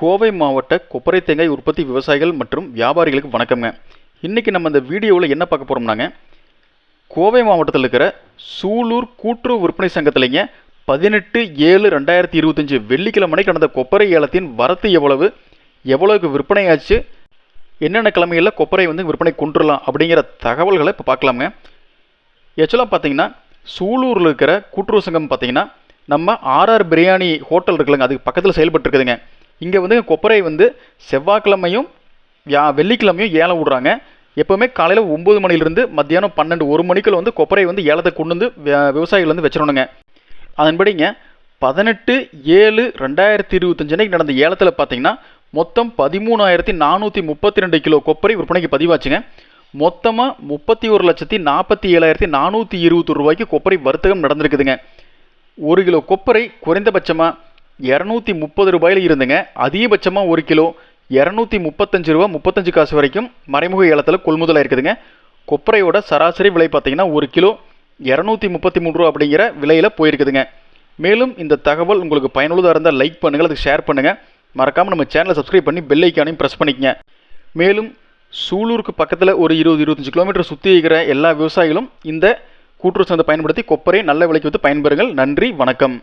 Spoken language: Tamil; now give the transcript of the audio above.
கோவை மாவட்ட கொப்பரை தேங்காய் உற்பத்தி விவசாயிகள் மற்றும் வியாபாரிகளுக்கு வணக்கம்ங்க. இன்றைக்கி நம்ம இந்த வீடியோவில் என்ன பார்க்க போகிறோம்னாங்க கோவை மாவட்டத்தில் இருக்கிற சூலூர் கூட்டுறவு விற்பனை சங்கத்திலைங்க பதினெட்டு ஏழு ரெண்டாயிரத்தி இருபத்தஞ்சி வெள்ளிக்கிழமை நடந்த கொப்பரை ஏலத்தின் வரத்து எவ்வளவு? எவ்வளவுக்கு விற்பனையாச்சு என்னென்ன கிழமைகளில் கொப்பரை வந்து விற்பனை கொண்டுடலாம் அப்படிங்கிற தகவல்களை இப்போ பார்க்கலாமுங்க. ஆக்சுவலாக பார்த்தீங்கன்னா சூலூரில் இருக்கிற கூட்டுறவு சங்கம் பார்த்தீங்கன்னா நம்ம ஆர்ஆர் பிரியாணி ஹோட்டல் இருக்குல்லங்க அதுக்கு பக்கத்தில் செயல்பட்டு இருக்குதுங்க இங்கே வந்து கொப்பரை வந்து செவ்வாய்க்கிழமையும் வெள்ளிக்கிழமையும் ஏலம் விடுறாங்க. எப்போவுமே காலையில் ஒம்பது மணிலேருந்து மத்தியானம் பன்னெண்டு ஒரு மணிக்குள்ள வந்து கொப்பரை வந்து ஏலத்தை கொண்டு வந்து விவசாயிகள் வந்து வச்சிடணுங்க. அதன்படிங்க பதினெட்டு ஏழு ரெண்டாயிரத்தி இருபத்தஞ்சு அன்னைக்கு நடந்த ஏலத்தில் பார்த்தீங்கன்னா மொத்தம் பதிமூணாயிரத்தி நானூற்றி முப்பத்தி ரெண்டு கிலோ கொப்பரை விற்பனைக்கு பதிவாச்சுங்க. மொத்தமாக முப்பத்தி ஒரு லட்சத்தி நாற்பத்தி ஏழாயிரத்தி நானூற்றி இருபத்தொரு ரூபாய்க்கு கொப்பரை வர்த்தகம் நடந்திருக்குதுங்க. ஒரு கிலோ கொப்பரை குறைந்தபட்சமாக இரநூத்தி முப்பது ரூபாயில் இருந்துங்க. அதிகபட்சமாக ஒரு கிலோ இரநூத்தி முப்பத்தஞ்சு ரூபா முப்பத்தஞ்சு காசு வரைக்கும் மறைமுக ஏலத்தில் கொள்முதலாக இருக்குதுங்க. கொப்பரையோட சராசரி விலை பார்த்தீங்கன்னா ஒரு கிலோ இரநூத்தி முப்பத்தி மூணு ரூபா அப்படிங்கிற விலையில் போயிருக்குதுங்க. மேலும் இந்த தகவல் உங்களுக்கு பயனுள்ளதாக இருந்தால் லைக் பண்ணுங்கள் அதுக்கு ஷேர் பண்ணுங்கள் மறக்காமல் நம்ம சேனலை சப்ஸ்கிரைப் பண்ணி பெல் ஐக்கானையும் ப்ரெஸ் பண்ணிக்கங்க. மேலும் சூலூருக்கு பக்கத்தில் ஒரு இருபது இருபத்தஞ்சு கிலோமீட்டர் சுற்றி இருக்கிற எல்லா விவசாயிகளும் இந்த கூட்டுறவு சந்தை பயன்படுத்தி கொப்பரை நல்ல விலைக்கு வந்து பயன்பெறுங்கள். நன்றி வணக்கம்.